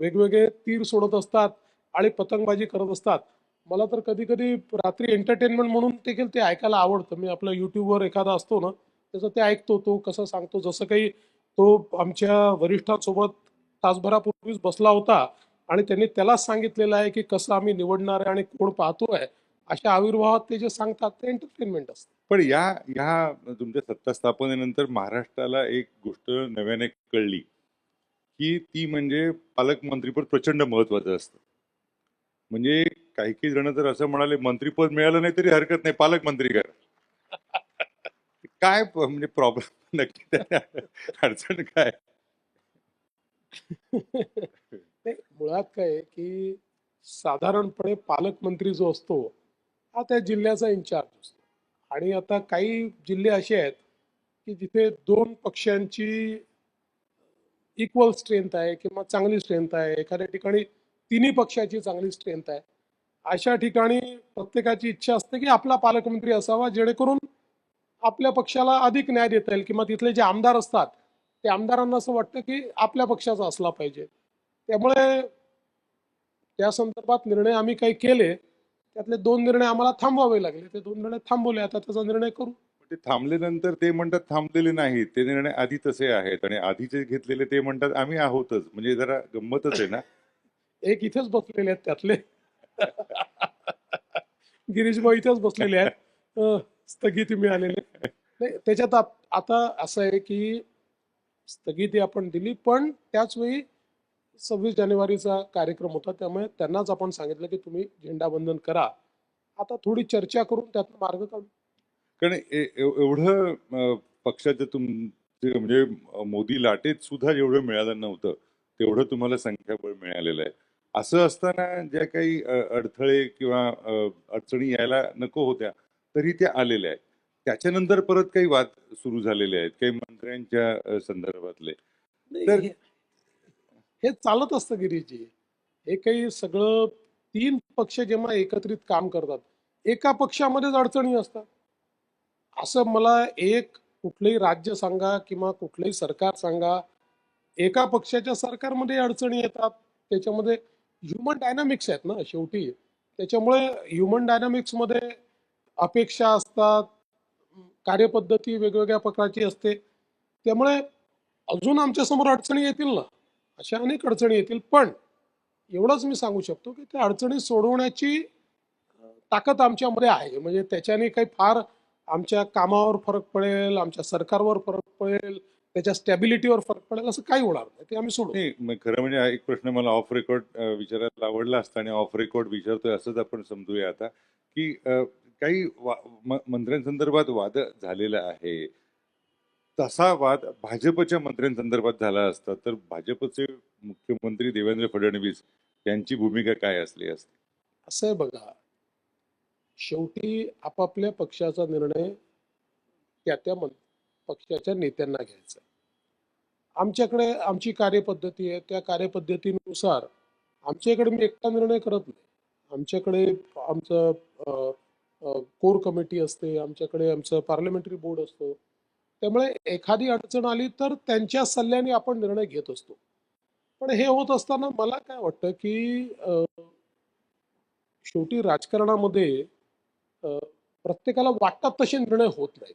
वेगवेगळे तीर सोडत असतात आणि पतंगबाजी करत असतात. मला तर कधी कधी रात्री एंटरटेनमेंट म्हणून देखील ते ऐकायला आवडतं. मी आपल्या युट्यूबवर एखादा असतो ना त्याचं ते ऐकतो तो कसं सांगतो जसं काही तो आमच्या वरिष्ठांसोबत तासभरापूर्वीच बसला होता आणि त्यांनी त्यालाच सांगितलेलं आहे की कसं आम्ही निवडणार आहे आणि कोण पाहतोय अशा आविर्भावात ते जे सांगतात ते एंटरटेनमेंट असतं. पण या ह्या तुमच्या सत्ता स्थापनेनंतर महाराष्ट्राला एक गोष्ट नव्याने कळली. की ती म्हणजे पालकमंत्रीपद प्रचंड महत्वाचं असतं. म्हणजे काही काही जण तर असं म्हणाले मंत्रीपद मिळालं नाही तरी हरकत नाही पालकमंत्री करा. काय म्हणजे प्रॉब्लेम नक्की अडचण काय? मुळात काय की साधारणपणे पालकमंत्री जो असतो हा त्या जिल्ह्याचा इन्चार्ज असतो. आणि आता काही जिल्हे असे आहेत की जिथे दोन पक्षांची इक्वल स्ट्रेंथ आहे किंवा चांगली स्ट्रेंथ आहे. एखाद्या ठिकाणी तिन्ही पक्षाची चांगली स्ट्रेंथ आहे. अशा ठिकाणी प्रत्येकाची इच्छा असते की आपला पालकमंत्री असावा जेणेकरून आपल्या पक्षाला अधिक न्याय देता येईल किंवा तिथले जे आमदार असतात ते आमदारांना असं वाटतं की आपल्या पक्षाचा असला पाहिजे. त्यामुळे त्या संदर्भात निर्णय आम्ही काही केले. त्यातले दोन निर्णय आम्हाला थांबवावे लागले. ते दोन निर्णय थांबवले. आता त्याचा निर्णय करू. ते थांबल्यानंतर ते म्हणतात थांबलेले नाहीत. ते निर्णय आधी तसे आहेत. आणि आधीचे घेतलेले ते म्हणतात आम्ही आहोतच. म्हणजे जरा गंमतच आहे ना? एक इथेच बसलेले आहेत त्यातले. गिरीश भाऊ इथेच बसलेले आहेत. स्थगिती मिळालेली. नाही त्याच्यात आता असं आहे की स्थगिती आपण दिली पण त्याच वेळी सव्वीस जानेवारीचा कार्यक्रम होता त्यामुळे त्यांनाच आपण सांगितलं की तुम्ही झेंडावंदन करा. आता थोडी चर्चा करून त्यातून मार्ग काढू. कारण एवढं अं, पक्षाचं तुमचे म्हणजे मोदी लाटेत सुद्धा जेवढं मिळालं नव्हतं तेवढं तुम्हाला संख्याबळ मिळालेलं आहे. असं असताना ज्या काही अडथळे किंवा अडचणी यायला नको होत्या तरी त्या आलेल्या आहेत. त्याच्यानंतर परत काही वाद सुरू झालेले आहेत काही मंत्र्यांच्या संदर्भातले. तर- हे चालत असतं गिरीजी हे काही सगळं तीन पक्ष जेव्हा एकत्रित काम करतात एका पक्षामध्येच अडचणी असतात. असं मला एक कुठलंही राज्य सांगा किंवा कुठलंही सरकार सांगा एका पक्षाच्या सरकारमध्ये अडचणी येतात. त्याच्यामध्ये ह्युमन डायनामिक्स आहेत ना शेवटी. त्याच्यामुळे ह्युमन डायनामिक्समध्ये अपेक्षा असतात कार्यपद्धती वेगवेगळ्या प्रकारची असते. त्यामुळे अजून आमच्यासमोर अडचणी येतील ना अशा अनेक अडचणी येतील. पण एवढंच मी सांगू शकतो की त्या अडचणी सोडवण्याची ताकद आमच्यामध्ये आहे. म्हणजे त्याच्याने काही फार आमच्या कामावर फरक पडेल आमच्या सरकारवर फरक पडेल त्याच्या स्टॅबिलिटीवर फरक पडेल असं काही होणार नाही. ते आम्ही सोडू खरं म्हणजे एक प्रश्न मला ऑफ रेकॉर्ड विचारायला आवडला असता आणि ऑफ रेकॉर्ड विचारतोय असंच आपण समजूया आता की काही मंत्र्यांसंदर्भात वाद झालेला आहे. तसा वाद भाजपच्या मंत्र्यांसंदर्भात झाला असता तर भाजपचे मुख्यमंत्री देवेंद्र फडणवीस यांची भूमिका काय असली असती? असं बघा शेवटी आपापल्या पक्षाचा निर्णय त्या त्या मन पक्षाच्या नेत्यांना घ्यायचा. आमच्याकडे आमची कार्यपद्धती आहे त्या कार्यपद्धतीनुसार आमच्याकडे मी एकटा निर्णय करत नाही. आमच्याकडे आमचं कोर कमिटी असते आमच्याकडे आमचं पार्लमेंटरी बोर्ड असतो. त्यामुळे एखादी अडचण आली तर त्यांच्या सल्ल्याने आपण निर्णय घेत असतो. पण हे होत असताना मला काय वाटतं की शेवटी राजकारणामध्ये प्रत्येकाला वाटतात तसे निर्णय होत नाहीत.